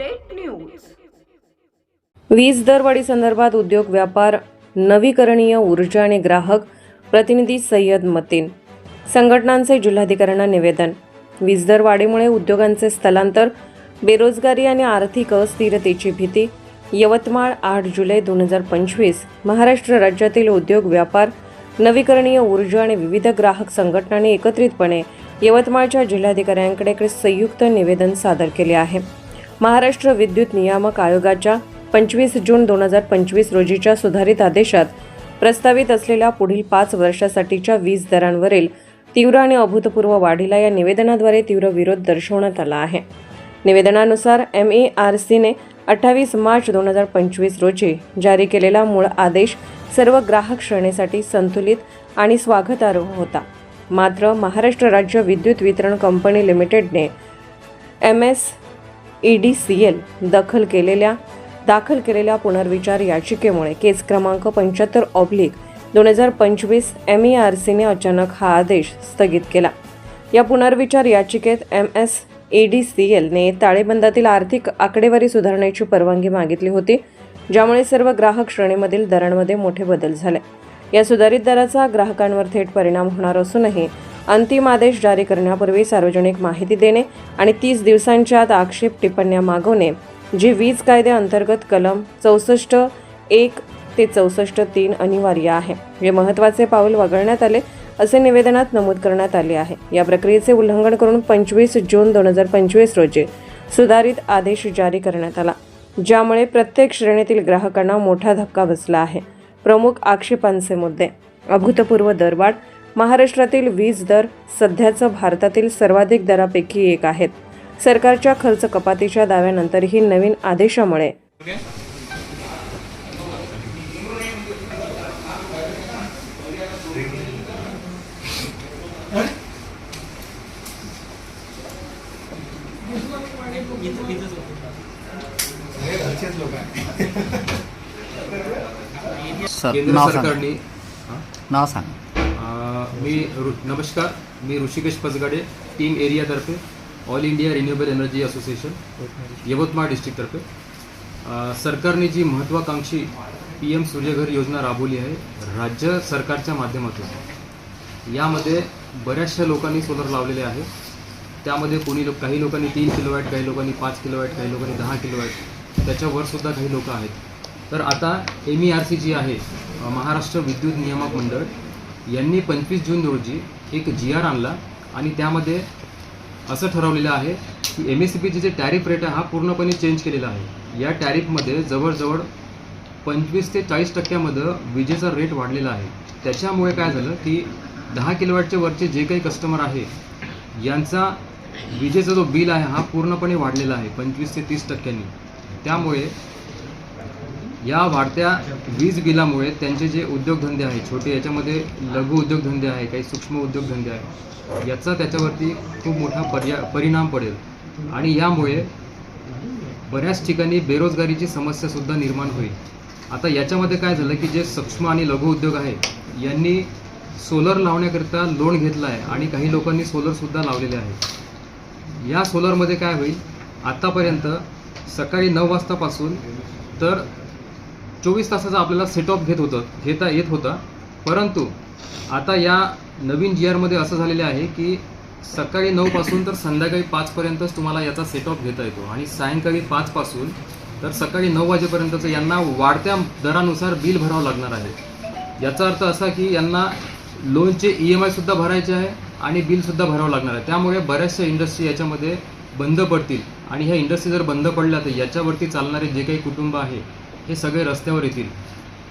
Update news वीज दरवाढी संदर्भात उद्योग व्यापार नवीकरणीय ऊर्जा आणि ग्राहक प्रतिनिधी सय्यद मतीन. संघटनांचे जिल्हाधिकाऱ्यांना निवेदन. वीज दर वाढीमुळे उद्योगांचे स्थलांतर बेरोजगारी आणि आर्थिक अस्थिरतेची भीती. यवतमाळ आठ जुलै दोन हजार पंचवीस महाराष्ट्र राज्यातील उद्योग व्यापार नवीकरणीय ऊर्जा आणि विविध ग्राहक संघटनांनी एकत्रितपणे यवतमाळच्या जिल्हाधिकाऱ्यांकडे संयुक्त निवेदन सादर केले आहे. महाराष्ट्र विद्युत नियामक आयोगाच्या पंचवीस जून दोन हजार पंचवीस रोजीच्या सुधारित आदेशात प्रस्तावित असलेल्या पुढील पाच वर्षासाठीच्या वीज दरांवरील तीव्र आणि अभूतपूर्व वाढीला या निवेदनाद्वारे तीव्र विरोध दर्शवण्यात आला आहे. निवेदनानुसार एम ए आर सीने अठ्ठावीस मार्च दोन हजार पंचवीस रोजी जारी केलेला मूळ आदेश सर्व ग्राहक श्रेणीसाठी संतुलित आणि स्वागतार्ह होता. मात्र महाराष्ट्र राज्य विद्युत वितरण company लिमिटेडने M S E D C L दखल केलेल्या दाखल केलेल्या पुनर्विचार याचिकेमुळे केस क्रमांक पंच्याहत्तर ऑब्लिक दोन हजार पंचवीस एम ई आर सीने अचानक हा आदेश स्थगित केला. या पुनर्विचार याचिकेत M S A D C एलने ताळेबंदातील आर्थिक आकडेवारी सुधारण्याची परवानगी मागितली होती ज्यामुळे सर्व ग्राहक श्रेणीमधील दरांमध्ये मोठे बदल झाले. या सुधारित दराचा ग्राहकांवर थेट परिणाम होणार असूनही अंतिम आदेश जारी करण्यापूर्वी सार्वजनिक माहिती देणे आणि तीस दिवसांच्या आत आक्षेप टिप्पण्या मागवणे जी वीज कायद्याअंतर्गत कलम चौसष्ट एक ते चौसष्ट तीन अनिवार्य आहे. हे महत्त्वाचे पाऊल वगळण्यात आले असे निवेदनात नमूद करण्यात आले आहे. या प्रक्रियेचे उल्लंघन करून पंचवीस जून दोन हजार पंचवीस रोजी सुधारित आदेश जारी करण्यात आला ज्यामुळे प्रत्येक श्रेणीतील ग्राहकांना मोठा धक्का बसला आहे. प्रमुख आक्षेपांचे मुद्दे. अभूतपूर्व दरवाढ महाराष्ट्रातील वीज दर सध्याचं भारतातील सर्वाधिक दरापैकी एक आहेत. सरकारच्या खर्च कपातीच्या दाव्यानंतरही नवीन आदेशामुळे. सर केंद्र नाव सांगा सरकारने हा? नाव सांगा अं, मी नमस्कार मी Rishikesh Pasgade team एरियातर्फे all India renewable energy association Yavatmal डिस्ट्रिक्टतर्फे सरकारने जी महत्त्वाकांक्षी पी एम सूर्यघर योजना राबवली आहे राज्य सरकारच्या माध्यमातून. यामध्ये बऱ्याचशा लोकांनी सोलर लावलेले आहे. त्यामध्ये कोणी लोक काही लोकांनी तीन किलोवॅट काही लोकांनी पाच किलोवॅट काही लोकांनी दहा किलोवॅट त्याच्यावर सुद्धा काही लोक आहेत. तर आता एम ई आर सी जी आहे महाराष्ट्र विद्युत नियामक मंडळ यांनी पंचवीस जून रोजी एक जी आर आणला आणि त्यामध्ये असं ठरवलेलं आहे की एम एस सी पीचे जे टॅरिफ रेट आहे हा पूर्णपणे चेंज केलेला आहे. या टॅरिफमध्ये जवळजवळ पंचवीस ते चाळीस टक्क्यामध्ये विजेचा रेट वाढलेला आहे. त्याच्यामुळे काय झालं की दहा किलोवॅटचे वरचे जे काही कस्टमर आहे यांचा विजेचा जो बिल आहे हा पूर्णपणे वाढलेला आहे पंचवीस ते तीस टक्क्यांनी. त्यामुळे या वाढत्या वीज बिलामुळे त्यांचे जे उद्योगधंदे आहेत छोटे याच्यामध्ये लघु उद्योगधंदे आहे काही सूक्ष्म उद्योगधंदे आहे याचा त्याच्यावरती खूप मोठा पर्या परिणाम पडेल. आणि यामुळे बऱ्याच ठिकाणी बेरोजगारीची समस्यासुद्धा निर्माण होईल. आता याच्यामध्ये काय झालं की जे सूक्ष्म आणि लघु उद्योग आहे यांनी सोलर लावण्याकरिता लोन घेतलं आहे आणि काही लोकांनी सोलरसुद्धा लावलेले आहे या सोलरमध्ये काय होईल? आत्तापर्यंत सकाळी नऊ वाजतापासून तर चोवीस तासाचा आपल्याला सेट ऑफ घेत होतं घेता येत होता. परंतु आता या नवीन जी आरमध्ये असं झालेलं आहे की सकाळी नऊपासून तर संध्याकाळी पाचपर्यंतच तुम्हाला याचा सेट ऑफ घेता येतो. आणि सायंकाळी पाचपासून तर सकाळी नऊ वाजेपर्यंतचं यांना वाढत्या दरानुसार बिल भरावं लागणार आहे. याचा अर्थ असा की यांना लोनचे ई एम आयसुद्धा भरायचे आहे आणि बिलसुद्धा भरावं लागणार आहे. त्यामुळे बऱ्याचशा इंडस्ट्री याच्यामध्ये बंद पडतील. आणि ह्या इंडस्ट्री जर बंद पडल्या तर याच्यावरती चालणारे जे काही कुटुंब आहे हे सगळे रस्त्यावर येतील.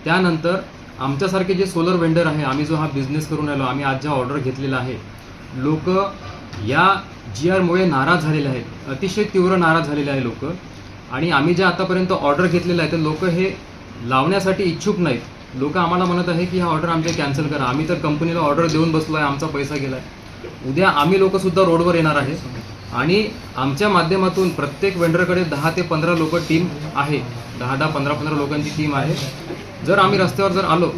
त्यानंतर आमच्यासारखे जे सोलर वेंडर आहे आम्ही जो हा बिझनेस करून राहिलो आम्ही आज ज्या ऑर्डर घेतलेला आहे लोक या जी आरमुळे नाराज झालेले आहेत. अतिशय तीव्र नाराज झालेले आहे लोक. आणि आम्ही जे आतापर्यंत ऑर्डर घेतलेलं आहे तर लोक हे लावण्यासाठी इच्छुक नाहीत. लोक आम्हाला म्हणत आहे की हा ऑर्डर आमच्या कॅन्सल करा. आम्ही तर कंपनीला ऑर्डर देऊन बसलो आहे आमचा पैसा गेला आहे उद्या आम्ही लोकसुद्धा रोडवर येणार आहे. आणि आमच्या माध्यमातून प्रत्येक वेंडरकडे दहा ते पंधरा लोक टीम आहे. दहा दहा पंधरा पंधरा लोकांची टीम आहे. जर आम्ही रस्त्यावर जर आलो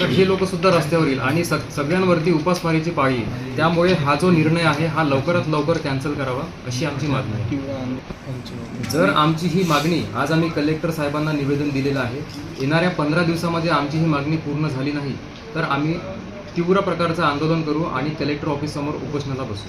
तर हे लोक सुद्धा रस्त्यावर येईल आणि सग सगळ्यांवरती उपासमारीची पाळी येईल. त्यामुळे हा जो निर्णय आहे हा लवकरात लवकर कॅन्सल करावा अशी आमची मागणी आहे. जर आमची ही मागणी आज आम्ही कलेक्टर साहेबांना निवेदन दिलेलं आहे येणाऱ्या पंधरा दिवसामध्ये आमची ही मागणी पूर्ण झाली नाही तर आम्ही तीव्र प्रकारचं आंदोलन करू आणि कलेक्टर ऑफिससमोर उपोषणाला बसू.